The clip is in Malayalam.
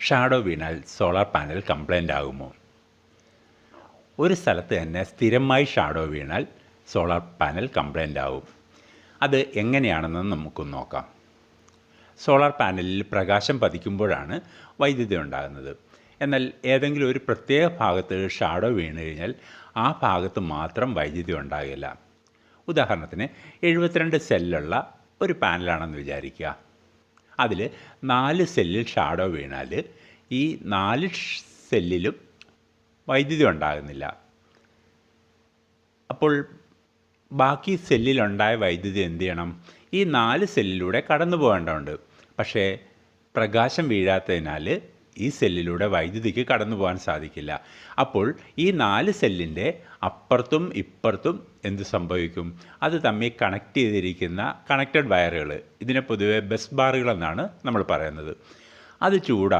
ഷാഡോ വീണാൽ സോളാർ പാനൽ കംപ്ലൈന്റ് ആകുമോ? ഒരു സ്ഥലത്ത് തന്നെ സ്ഥിരമായി ഷാഡോ വീണാൽ സോളാർ പാനൽ കംപ്ലൈന്റ് ആകും അത് എങ്ങനെയാണെന്ന് നമുക്ക് നോക്കാം. സോളാർ പാനലിൽ പ്രകാശം പതിക്കുമ്പോഴാണ് വൈദ്യുതി ഉണ്ടാകുന്നത്. എന്നാൽ ഏതെങ്കിലും ഒരു പ്രത്യേക ഭാഗത്ത് ഷാഡോ വീണ് കഴിഞ്ഞാൽ ആ ഭാഗത്ത് മാത്രം വൈദ്യുതി ഉണ്ടാകില്ല. ഉദാഹരണത്തിന് എഴുപത്തിരണ്ട് സെല്ലുള്ള ഒരു പാനലാണെന്ന് വിചാരിക്കുക. അതിൽ നാല് സെല്ലിൽ ഷാഡോ വീണാൽ ഈ നാല് സെല്ലിലും വൈദ്യുതി ഉണ്ടാകുന്നില്ല. അപ്പോൾ ബാക്കി സെല്ലിലുണ്ടായ വൈദ്യുതി എന്ത് ചെയ്യണം? ഈ നാല് സെല്ലിലൂടെ കടന്നു പോകേണ്ടതുണ്ട് പക്ഷേ പ്രകാശം വീഴാത്തതിനാൽ ഈ സെല്ലിലൂടെ വൈദ്യുതിക്ക് കടന്നു പോകാൻ സാധിക്കില്ല. അപ്പോൾ ഈ നാല് സെല്ലിന്റെ അപ്പുറത്തും ഇപ്പുറത്തും എന്ത് സംഭവിക്കും? അത് തമ്മിൽ കണക്ട് ചെയ്തിരിക്കുന്ന കണക്റ്റഡ് വയറുകൾ ഇതിനെ പൊതുവെ ബസ് ബാറുകളെന്നാണ് നമ്മൾ പറയുന്നത്. അത് ചൂടാ